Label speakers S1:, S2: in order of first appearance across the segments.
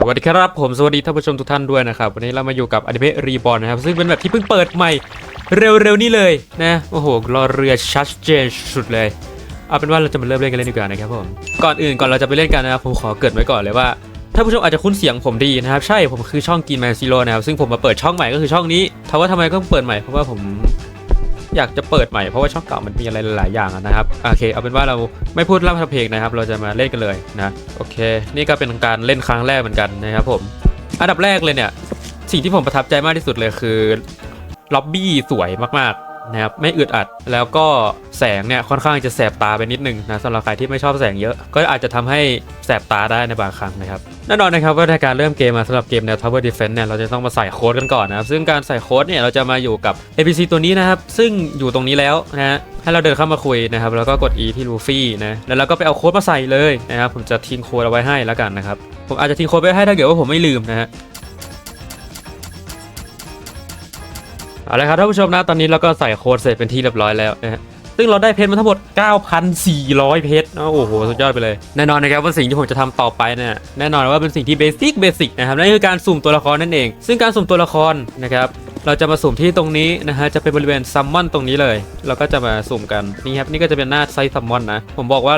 S1: สวัสดีครับผมสวัสดีท่านผู้ชมทุกท่านด้วยนะครับ วันนี้เรามาอยู่กับอนิเมะรีบอลนะครับ ซึ่งเป็นแบบที่เพิ่งเปิดใหม่เร็วๆนี้เลยนะ โอ้โหรอเรือชัดเจนสุดเลย เอาเป็นว่าเราจะมาเริ่มเล่นกันเลยดีกว่านะครับผมก่อนอื่นก่อนเราจะไปเล่นกันนะครับผมขอเกิดไว้ก่อนเลยว่าท่านผู้ชมอาจจะคุ้นเสียงผมดีนะครับ ใช่ผมคือช่องกินแมนซีโร่นะครับซึ่งผมมาเปิดช่องใหม่ก็คือช่องนี้ถามว่าทำไมก็เปิดใหม่เพราะว่าผม อยากจะเปิดใหม่เพราะว่าช่องเก่ามันมีอะไรหลายๆอย่างนะครับโอเคเอาเป็นว่าเราไม่พูดล่ำทำเพลงนะครับ เราจะมาเล่นกันเลยนะโอเค นี่ก็เป็นการเล่นครั้งแรกเหมือนกันนะครับผมอันดับแรกเลยเนี่ยสิ่งที่ผมประทับใจมากที่สุดเลยคือล็อบบี้สวยมากๆ นะครับไม่อึดอัด แล้วก็แสงเนี่ยค่อนข้างจะแสบตาไปนิดนึงนะสำหรับใครที่ไม่ชอบแสงเยอะก็อาจจะทำให้แสบตาได้ในบางครั้งนะครับแน่นอนนะครับว่าในการเริ่มเกมมาสำหรับเกมแนว Tower Defense เนี่ยเราจะต้องมาใส่โค้ดกันก่อนนะครับซึ่งการใส่โค้ดเนี่ยเราจะมาอยู่กับ NPC ตัวนี้นะครับซึ่งอยู่ตรงนี้แล้วนะฮะให้เราเดินเข้ามาคุยนะครับแล้วก็กด E ที่ลูฟี่นะแล้วเราก็ไปเอาโค้ดมาใส่เลยนะครับผมจะทิ้งโค้ดเอาไว้ให้แล้วกันนะครับผมอาจจะทิ้งโค้ดไว้ให้ถ้าเกิดว่าผมไม่ลืมนะฮะ เอาละครับท่านผู้ชมนะตอนนี้เราก็ใส่โค้ดเสร็จเป็นที่เรียบร้อยแล้วนะฮะซึ่งเราได้เพชรมาทั้งหมด 9,400 เพชรนะโอ้โห สุดยอดไปเลย แน่นอนนะครับว่าสิ่งที่ผมจะทำต่อไปเนี่ยแน่นอนว่าเป็นสิ่งที่เบสิกเบสิกนะครับนั่นคือการสุ่มตัวละครนั่นเอง ซึ่งการสุ่มตัวละครนะครับเราจะมาสุ่มที่ตรงนี้นะฮะจะเป็นบริเวณซัมมอนตรงนี้เลย เราก็จะมาสุ่มกันนี่ครับนี่ก็จะเป็นหน้าไซส์ซัมมอนนะ ผมบอกว่า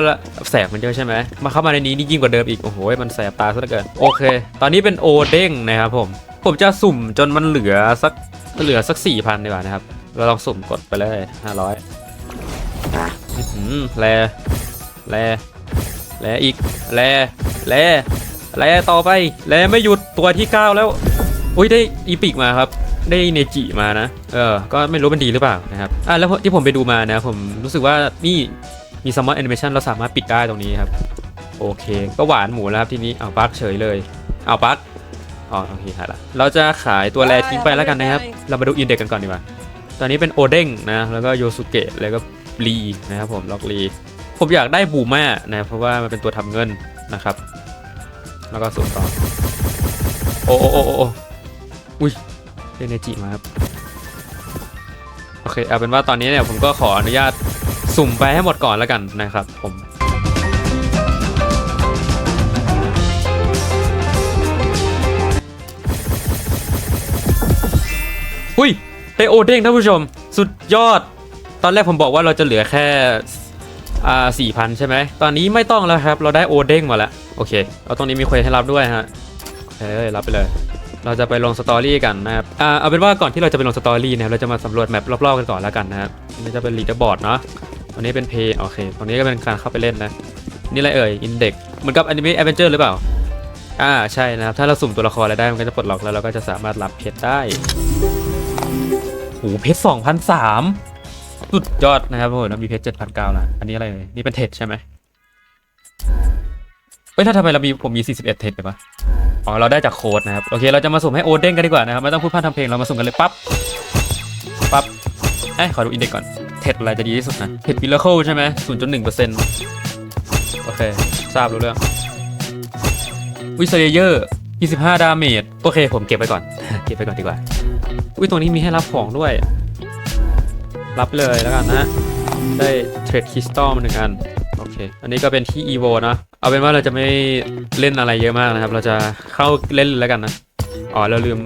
S1: แสบมันเยอะใช่ไหมมาเข้ามาในนี้นี่ยิ่งกว่าเดิมอีกโอ้โหมันแสบตาซะเหลือเกินโอเค ตอนนี้เป็นโอเด้งนะครับผมผมจะสุ่มจนมันเหลือสัก เหลือสักสี่พันดีกว่านะครับ เราลองสุ่มกดไปเลยห้าร้อยแลแลแลอีกแลแลแลต่อไปแลไม่หยุดตัวที่เก้าแล้วอุ้ยได้อีพิกมาครับ ได้เนจิมานะ เออ ก็ไม่รู้มันดีหรือเปล่านะครับอะแล้วที่ผมไปดูมานะผมรู้สึกว่านี่มีซัมมอนแอนิเมชันเราสามารถปิดได้ตรงนี้ครับ โอเค ก็หวานหมูแล้วครับทีนี้เอาปักเฉยเลยเอาปัก อ๋อโอเคหายละเราจะขายตัวแรทิ้งไปแล้วกันนะครับ เรามาดูอินเด็กกันก่อนดีกว่า ตอนนี้เป็นโอเด้งนะ แล้วก็โยสุเกะ แล้วก็ลีนะครับผม ล็อกลี ผมอยากได้บูม่านะ เพราะว่ามันเป็นตัวทำเงินนะครับ แล้วก็สูงต่อ โอ้โอ้โอ้โอ้โอ้อุ้ยเดนเนจิมาครับ โอเค เอาเป็นว่าตอนนี้เนี่ยผมก็ขออนุญาตสุ่มไปให้หมดก่อนแล้วกันนะครับ ผม อุ้ยไดโอเด้งท่านผู้ชม สุดยอด ตอนแรกผมบอกว่าเราจะเหลือแค่อ่าสี่พันใช่ไหม ตอนนี้ไม่ต้องแล้วครับ เราได้โอเด้งมาแล้ว โอเคเอาตรงนี้มีเควสให้รับด้วยฮะเอ้ยรับไปเลย เราจะไปลงสตอรี่กันนะครับ อ่า เอาเป็นว่าก่อนที่เราจะไปลงสตอรี่นะครับ เราจะมาสำรวจแมปรอบๆกันก่อนแล้วกันนะครับนี่จะเป็นลีดเดอร์บอร์ดเนาะตรงนี้เป็นเพย์ โอเค ตรงนี้ก็เป็นการเข้าไปเล่นนะ นี่อะไรเอ่ย อินเด็กเหมือนกับอนิเมะแอดเวนเจอร์หรือเปล่า อ่า ใช่นะครับ ถ้าเราสุ่มตัวละครอะไรได้ มันก็จะปลดล็อกแล้วเราก็จะสามารถรับเพชรได้ หเพชรสองพันสามสุดยอดนะครับโอ้โหน้ำมีเพชรเจ็ดพันเก้าละอันนี้อะไรเลยนี่เป็นเทรดใช่ไหมเฮ้ยถ้าทำไมเรามีผมมี 41 เทรดไปปะอ๋อ เราได้จากโค้ดนะครับ โอเค เราจะมาสุ่มให้โอเด้งกันดีกว่านะครับ ไม่ต้องพูดพร่ำทำเพลง เรามาสุ่มกันเลยปั๊บ ปั๊บ เอ้ย ขอดูอินเด็กก่อน เทรดอะไรจะดีที่สุดนะ เทรดมิลเลอร์ใช่ไหม0.1%โอเค ทราบรู้เรื่อง วิสเยอร์ 25 ดาเมจ โอเค ผมเก็บไปก่อน เก็บไปก่อนดีกว่า อุ้ยตรงนี้มีให้รับของด้วย รับเลยแล้วกันนะ ได้เทรดคริสตัลมาหนึ่งอันโอเค อันนี้ก็เป็นที่ EVO นะ เอาเป็นว่าเราจะไม่เล่นอะไรเยอะมากนะครับ เราจะเข้าเล่นแล้วกันนะ อ๋อ เราลืม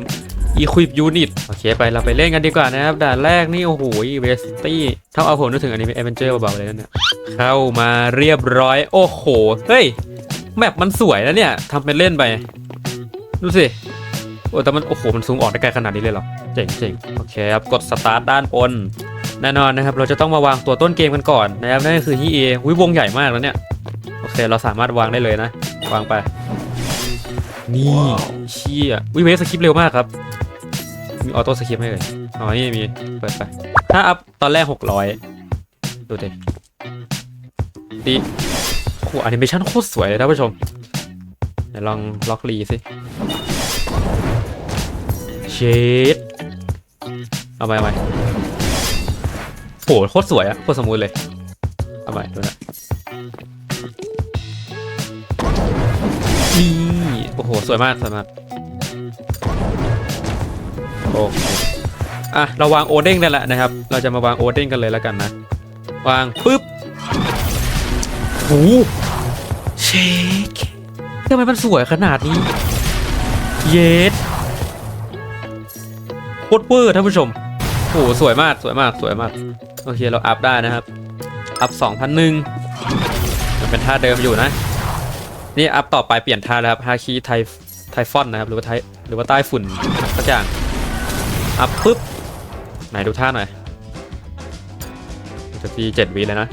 S1: Equip Unit โอเคไปเราไปเล่นกันดีกว่านะครับ ด่านแรกนี่ โอ้โหเวสตี้ถ้าเอาผมนึกถึงอันนี้เป็น Adventure เบาๆเลยนะเนี่ยเข้ามาเรียบร้อย โอ้โห เฮ้ย แมปมันสวยนะเนี่ยทำเป็นเล่นไป ดูสิ โอ้แต่มันโอ้โหมันซูมออกได้ไกลขนาดนี้เลยเหรอ เจ๋งเจ๋งโอเคครับกดสตาร์ทด้านบนแน่นอนนะครับเราจะต้องมาวางตัวต้นเกมกันก่อนนะครับนั่นก็คือที่ A วิวงใหญ่มากแล้วเนี่ยโอเคเราสามารถวางได้เลยนะ วางไป นี่เชี่ยวิเวสคริปต์เร็วมากครับ มีออโต้สคริปต์ให้เลยอ๋อนี่มีเปิดไป ถ้าอัพตอนแรก 600 ดูดิดีโอ้โหแอนิเมชันโคตรสวยเลยท่านผู้ชมเดี๋ยวลองล็อกลีสิ ชดเอาไปเอาไปโหโคตรสวยอะโคตรสมูทเลยเอาไปดูนะนี่โอ้โหสวยมากสวยมากโอเคอะเราวางโอเด้งได้แล้วนะครับ เราจะมาวางโอเด้งกันเลยแล้วกันนะ วางปุ๊บโอ้เชคทำไมมันสวยขนาดนี้ เยส โคตรเวอร์ท่านผู้ชมโอ้หสวยมากสวยมากสวยมาก โอเคเราอัพได้นะครับ อัพ2,001มันเป็นท่าเดิมอยู่นะ นี่อัพต่อไปเปลี่ยนท่าแล้วครับฮาคีไทไทฟอนนะครับ หรือว่าไทหรือว่าใต้ฝุ่นสักอย่าง อัพปุ๊บ ไหนดูท่าหน่อยจะทีเจ็ดวิเลยนะ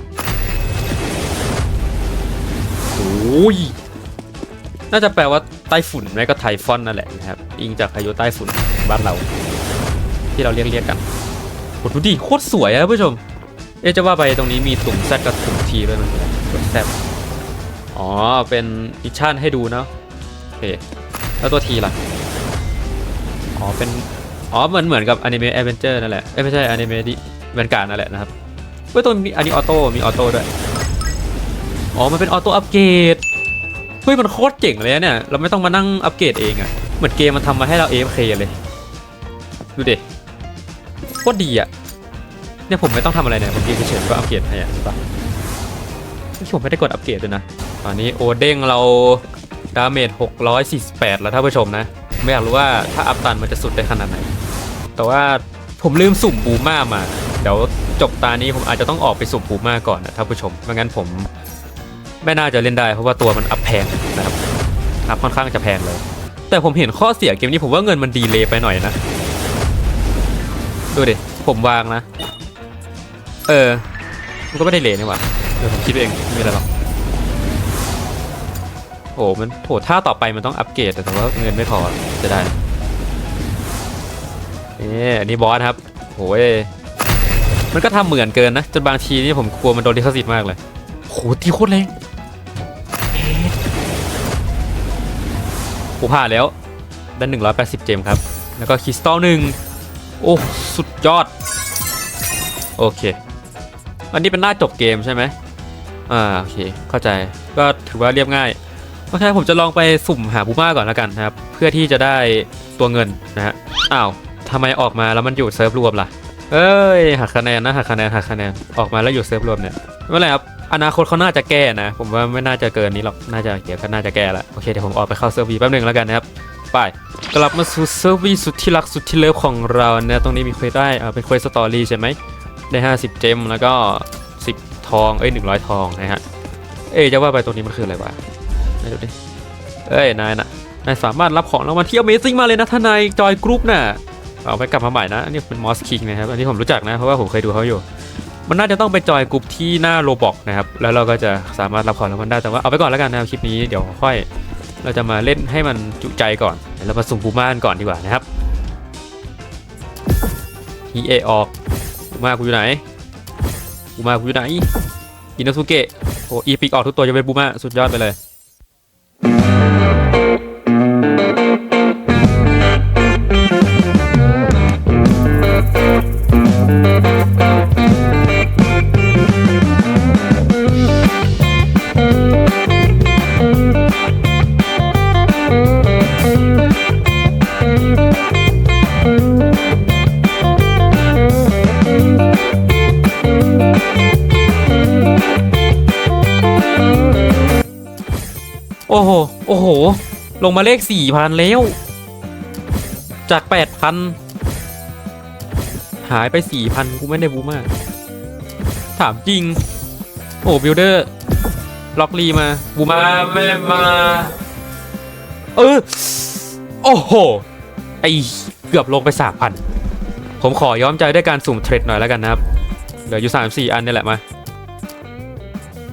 S1: โอ้ยน่าจะแปลว่าใต้ฝุ่นไม่ก็ไทฟอนนั่นแหละนะครับ อิงจากพายุใต้ฝุ่นบ้านเรา ที่เราเรียกเรียกกันโหดูดิโคตรสวยอะท่านผู้ชม เอ๊ะจะว่าไปตรงนี้มีตุ่มแซดกับตุ่มทีด้วยมันตุ่มแซดอ๋อ เป็นมิชชั่นให้ดูเนาะโอเคแล้วตัวทีล่ะ อ๋อ เป็น อ๋อ เหมือนเหมือนกับอนิเมะแอดเวนเจอร์นั่นแหละ เอ้ยไม่ใช่อนิเมะดิเวนการนั่นแหละนะครับเฮ้ยตัวนี้อันนี้ออโต้ มีออโต้ด้วย อ๋อ มันเป็นออโต้อัปเกรด เฮ้ย มันโคตรเจ๋งเลยเนี่ย เราไม่ต้องมานั่งอัปเกรดเองอะเหมือนเกมมันทำมาให้เรา AFK เคเลย ดูดิ คตรดีอะเนี่ยผมไม่ต้องทำอะไรเนี่ยผมยืนเฉยๆก็อัปเกรดให้อะเห็นปะนี่ผมไม่ได้กดอัปเกรดด้วยนะตอนนี้โอเด้งเราดาเมจ648 แล้วท่านผู้ชมนะ ไม่อยากรู้ว่าถ้าอัพตันมันจะสุดได้ขนาดไหน แต่ว่าผมลืมสุ่มบูม่ามา เดี๋ยวจบตานี้ผมอาจจะต้องออกไปสุ่มบูม่าก่อนนะท่านผู้ชมไม่งั้นผมไม่น่าจะเล่นได้เพราะว่าตัวมันอัพแพงนะครับอัพค่อนข้างจะแพงเลย แต่ผมเห็นข้อเสียเกมนี้ผมว่าเงินมันดีเลยไปหน่อยนะ ดูดิ ผมวางนะ เออ มันก็ไม่ได้เลนี่หว่าเดี๋ยวผมคิดเองไม่มีอะไรหรอกโอ้มันโหถ้าต่อไปมันต้องอัปเกรดแต่ว่าเงินไม่พอจะได้นี่อันนี้บอสครับโอ้ยมันก็ทำเหมือนเกินนะ จนบางทีนี่ผมกลัวมันโดนลิขสิทธิ์มากเลยโหที่โคตรแรงผมผ่านแล้วได้180 เจมครับ แล้วก็คริสตัลหนึ่ง โอ้ สุดยอด โอเค อันนี้เป็นหน้าจบเกมใช่ไหมอ่าโอเค เข้าใจก็ถือว่าเรียบง่าย โอเค ผมจะลองไปสุ่มหาบูม่าก่อนแล้วกันนะครับ เพื่อที่จะได้ตัวเงินนะฮะอ้าวทำไมออกมาแล้วมันอยู่เซิร์ฟรวมล่ะ เอ้ยหักคะแนนนะหักคะแนนหักคะแนนออกมาแล้วอยู่เซิร์ฟรวมเนี่ยไม่เป็นไรครับอนาคตเขาน่าจะแก้นะ ผมว่าไม่น่าจะเกินนี้หรอกน่าจะเดี๋ยวก็น่าจะแก้ละโอเคเดี๋ยวผมออกไปเข้าเซิร์ฟวีแป๊บหนึงแล้วกันนะครับ ไปกลับมาสู่เซิร์ฟวีสุดที่รักสุดที่เลิฟของเราเนี่ยตรงนี้มีเควสได้อ่าเป็นเควสสตอรี่ใช่ไหมได้ 50 เจมแล้วก็ 10 ทองเอ้ย100 ทองนะฮะเอ้ยจะว่าไปตรงนี้มันคืออะไรวะไหนดูดิเอ้ยนายนะนายสามารถรับของรางวัลที่ Amazing มาเลยนะถ้านายจอยกรุ๊ปน่ะเอาไปกลับมาใหม่นะอันนี้เป็นมอสคิงนะครับอันนี้ผมรู้จักนะเพราะว่าผมเคยดูเขาอยู่ มันน่าจะต้องไปจอยกรุ๊ปที่หน้าโลบอกนะครับแล้วเราก็จะสามารถรับของรางวัลได้แต่ว่าเอาไปก่อนแล้วกันนะครับคลิปนี้เดี๋ยวค่อย เราจะมาเล่นให้มันจุใจก่อนเดี๋ยวเรามาสุ่มปูม่านก่อนดีกว่านะครับฮีเอออกปูม่ากูอยู่ไหนปูม่ากูอยู่ไหนอินโนสุเกะโอ้อีปิกออกทุกตัวจะเป็นปูม่าสุดยอดไปเลย โอ้โห โอ้โห ลงมาเลขสี่พันแล้ว จากแปดพันหายไปสี่พันกูไม่ได้บูมาก ถามจริง โอ้บิลเดอร์ล็อกลีมาบูมาไม่มา เออ โอ้โห ไอเกือบลงไปสามพันผมขอย้อมใจด้วยการสุ่มเทรดหน่อยแล้วกันนะครับ เหลืออยู่สามสี่อันนี่แหละมา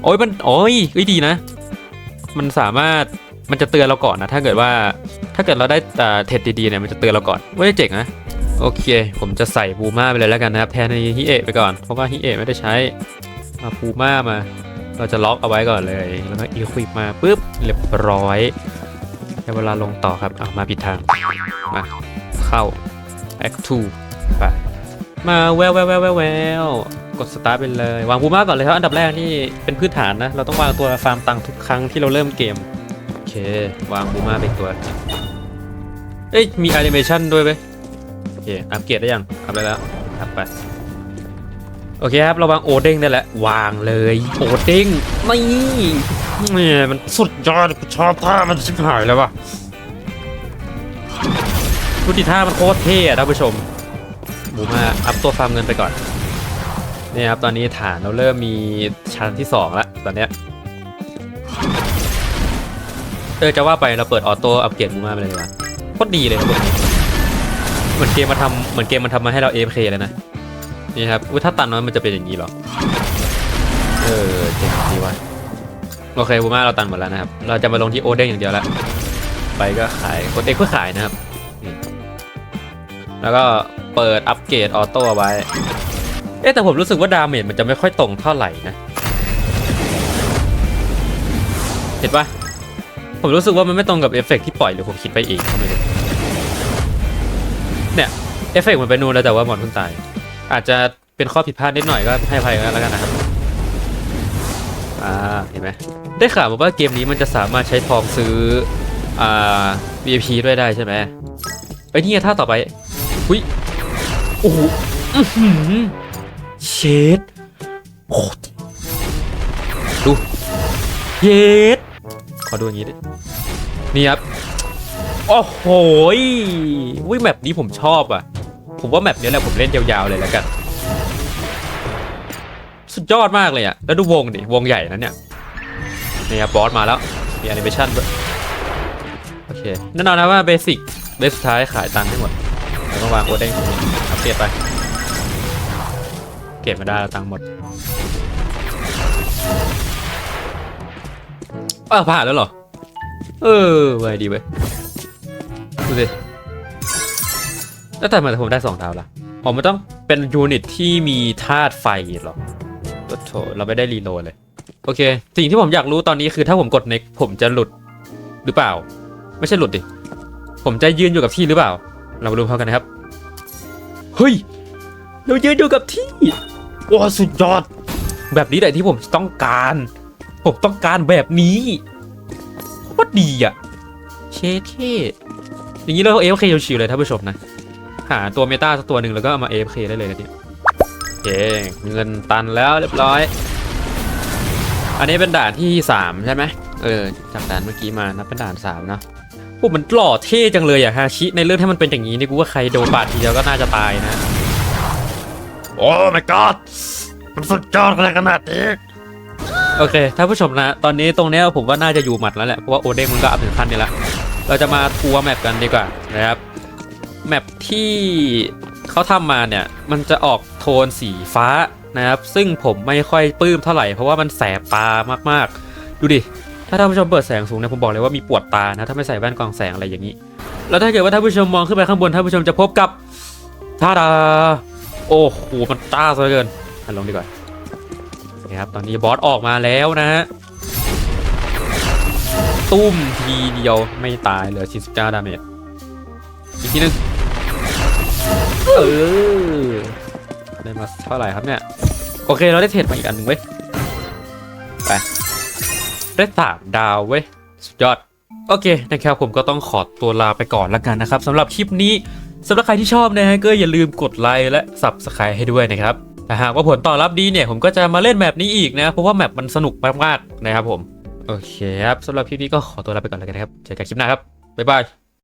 S1: โอ้ยมัน โอ้ยเอ้ยดีนะ มันสามารถมันจะเตือนเราก่อนนะ ถ้าเกิดว่าถ้าเกิดเราได้แต่เทรดดีๆเนี่ยมันจะเตือนเราก่อนเว้ยเจ๋งนะโอเค ผมจะใส่บูม่าไปเลยแล้วกันนะครับแทนในฮิเอะไปก่อนเพราะว่าฮิเอะไม่ได้ใช้มาบูม่ามา เราจะล็อกเอาไว้ก่อนเลย แล้วก็อีควิปมาปุ๊บเรียบร้อยได้เวลาลงต่อครับเอามาผิดทางมาเข้า Act 2ไปมาแววแววแววแววแวว กดสตาร์ทไปเลยวางบูม่าก่อนเลยครับอันดับแรกนี่เป็นพื้นฐานนะ เราต้องวางตัวฟาร์มตังค์ทุกครั้งที่เราเริ่มเกม โอเค วางบูม่าเป็นตัว เอ้ยมีแอนิเมชันด้วยไหมโอเค อัปเกรดได้ยังอัพได้แล้วอัพไปโอเคครับ เราวางโอเด้งได้แล้ววางเลยโอเด้งนี่แหม่มันสุดยอดกูชอบผ้ามันชิบหายแล้วว่ะดูดิท่ามันโคตรเท่อะท่านผู้ชมหมูมาอัพตัวฟาร์มเงินไปก่อน นี่ครับตอนนี้ฐานเราเริ่มมีชั้นที่สองแล้วตอนเนี้ยเออจะว่าไปเราเปิดออโต้อัปเกรดมูมาไปเลยดีกว่าโคตรดีเลยครับเหมือนเกมมาทำเหมือนเกมมันทำมาให้เรา AFK เลยนะนี่ครับอุ๊ยถ้าตันน้อยมันจะเป็นอย่างนี้หรอเออเจ๋งดีว่ะโอเคบูมาเราตันหมดแล้วนะครับ เราจะมาลงที่โอเด้งอย่างเดียวแล้วไปก็ขายกดเอ็กเพื่อขายนะครับ แล้วก็เปิดอัปเกรดออโต้ไว้ เอ๊ะแต่ผมรู้สึกว่าดาเมจมันจะไม่ค่อยตรงเท่าไหร่นะ เห็นปะผมรู้สึกว่ามันไม่ตรงกับเอฟเฟกต์ที่ปล่อยหรือผมคิดไปเองก็ไม่รู้เนี่ยเอฟเฟกต์มันไปนู่นแล้วแต่ว่ามอนเพิ่งตาย อาจจะเป็นข้อผิดพลาดนิดหน่อยก็ให้ภัยกันแล้วกันนะครับอ่าเห็นไหมได้ข่าวมาว่าเกมนี้มันจะสามารถใช้ทองซื้ออ่า VIP ด้วยได้ใช่ไหมเอ้นี่ไงท่าต่อไปอุ้ยโอ้โหอื้อหือ เชดโคตรดูเยดขอดูอย่างนี้ดินี่ครับ โอ้โหวิแมปนี้ผมชอบอะ ผมว่าแมปนี้แหละผมเล่นยาวๆเลยแล้วกัน สุดยอดมากเลยอะ แล้วดูวงดิ วงใหญ่นะเนี่ย นี่ครับบอสมาแล้ว มีแอนิเมชันด้วย โอเค แน่นอนนะว่าเบสิกเบสสุดท้ายขายตังค์ให้หมดแล้วก็วางโอเด้งตรงนี้อัปเกรดไป เก็บมาได้แล้วตังค์หมดอ้าวผ่านแล้วเหรอ เออไว้ดีเว้ดูสิแล้วแต่ทำไมผมได้สองดาวละอ๋อมันต้องเป็นยูนิตที่มีธาตุไฟเหรอโอ้โถเราไม่ได้รีโหลดเลย โอเค สิ่งที่ผมอยากรู้ตอนนี้คือถ้าผมกด next ผมจะหลุดหรือเปล่า ไม่ใช่หลุดดิ ผมจะยืนอยู่กับที่หรือเปล่า เรามาดูพร้อมกันนะครับ เฮ้ย เรายืนอยู่กับที่ ว้สุดยอด แบบนี้แหละที่ผมต้องการ ผมต้องการแบบนี้โคตรดีอะ เชเท่อย่างนี้เราเอฟเคชิวๆเลยท่านผู้ชมนะ หาตัวเมตาสักตัวหนึ่งแล้วก็เอามาเอฟเคได้เลยนะเนี่ยเย้เงินตันแล้วเรียบร้อย อันนี้เป็นด่านที่ 3 ใช่ไหมเออจากด่านเมื่อกี้มานับเป็นด่าน3เนอะพวกมันหล่อเท่จังเลยอะฮาชิ ในเรื่องถ้ามันเป็นอย่างนี้นี่กูว่าใครโดนบาดทีเดียวก็น่าจะตายนะ อ้ my god มันสุดยอดอะไรขนาดนี้ โอเคท่านผู้ชมนะ ตอนนี้ตรงเนี้ยผมว่าน่าจะอยู่หมัดแล้วแหละ เพราะว่าโอเด้งมันก็อัพถึงขั้นนี้ละเราจะมาทัวร์แมปกันดีกว่านะครับ แมปที่เขาทำมาเนี่ย มันจะออกโทนสีฟ้านะครับ ซึ่งผมไม่ค่อยปลื้มเท่าไหร่ เพราะว่ามันแสบตามากๆ ดูดิ ถ้าท่านผู้ชมเปิดแสงสูงเนี่ยผมบอกเลยว่ามีปวดตานะ ถ้าไม่ใส่แว่นกรองแสงอะไรอย่างนี้ แล้วถ้าเกิดว่าท่านผู้ชมมองขึ้นไปข้างบนท่านผู้ชมจะพบกับท่าดา โอ้โหมันต้าซะเหลือเกินอันลงดีกว่าโอเครับตอนนี้บอสออกมาแล้วนะฮะตุ้มทีเดียวไม่ตายเหลือ49ดาเมจอีกทีหนึงเออได้มาเท่าไหร่ครับเนี่ย โอเคเราได้เทรดมาอีกอันหนึ่งเว้ยไปได้สามดาวเว้ย สุดยอด โอเคนะครับผมก็ต้องขอตัวลาไปก่อนและกันนะครับสำหรับคลิปนี้ สำหรับใครที่ชอบนะฮะก็อย่าลืมกดไลค์และ Subscribe ให้ด้วยนะครับถ้าหากว่าผลตอบรับดีเนี่ยผมก็จะมาเล่นแมปนี้อีกนะเพราะว่าแมปมันสนุกมากๆนะครับผม โอเคครับสำหรับคลิปนี้ก็ขอตัวลาไปก่อนแล้วกันนะครับเจอกันคลิปหน้าครับบ๊ายบาย